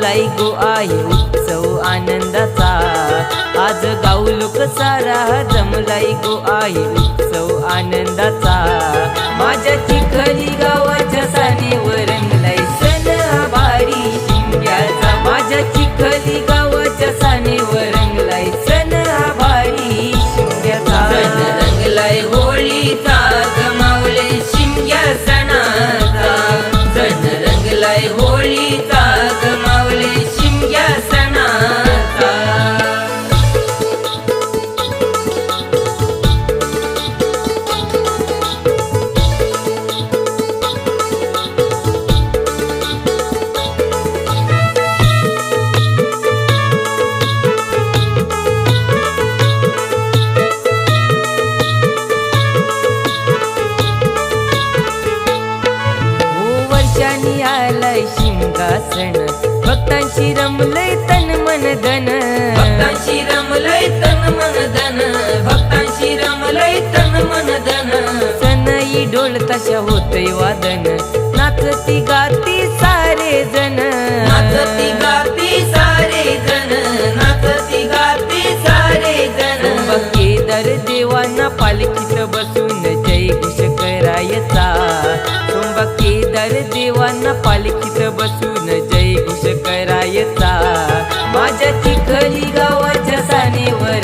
लाई गो आहे उत्सव आनंदाचा. आज गाऊ लोक सारा जमलाई गो आहे शिमगासन भक्तांशी रमलय तन मन धन. भक्तांशी रमलय तन मन धन. भक्तांशी रमलय तन मन धन. सनई डोल तशा होतय वादन. नाचती गाती सारे जण नाचती गाती सारे जण नाचती गाती सारे जण केदार देवांना पालखीत बसून केदार देवांना पालखीत बसून जय घुष करायचा. माझ्या चिखली गावाच्या सानेवर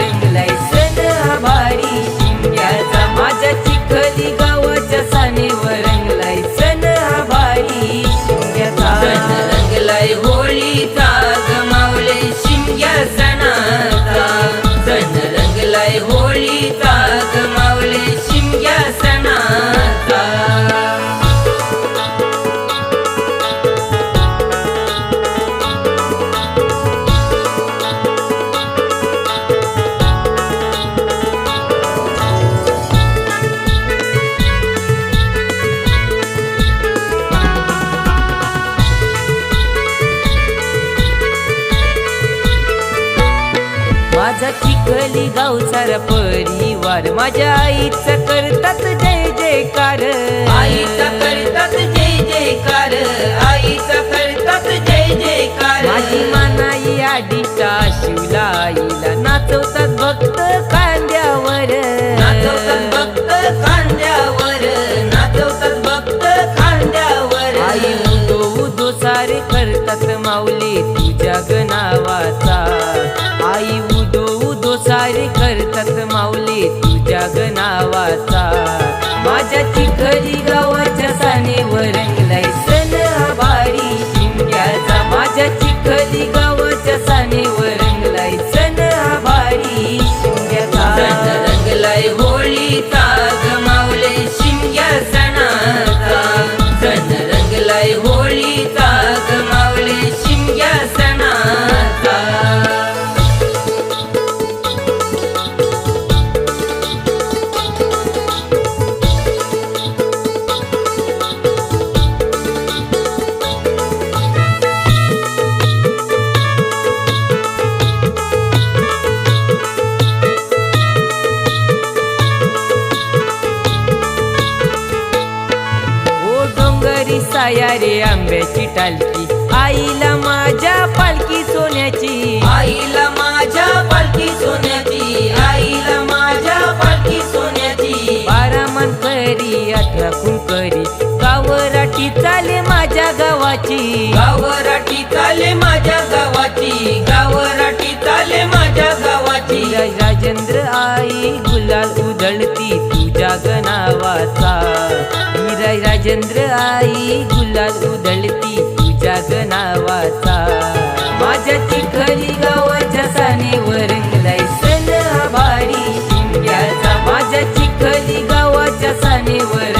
माझा चिखली गावसारा परिवार माझ्या आईचा करतात जय जयकार. आईचा करतात जय जयकार आईचा करतात जय जयकार. माझी मानाई आडीचा शिवला आईला नाचवतात भक्त कांद्यावर नाचवतात भक्त खांद्यावर नाचवतात भक्त खांद्यावर. आई उदो उदो सारे करतात माऊली गणावाचा रे आंब्याची टालकी. आईला माझ्या पालखी सोन्याची. आईला माझ्या पालखी सोन्याची. आईला माझ्या पालखी सोन्याची. बारा मन करी अठरा कुंकरी गावराटी चाले माझ्या गावाची. गावराटी बोलती तुझ्या गणावाचा माझ्या चिखली गावाच्या साने वरंगलाय सण आभारी शिमग्याचा माझ्या चिखली गावाच्या साने वर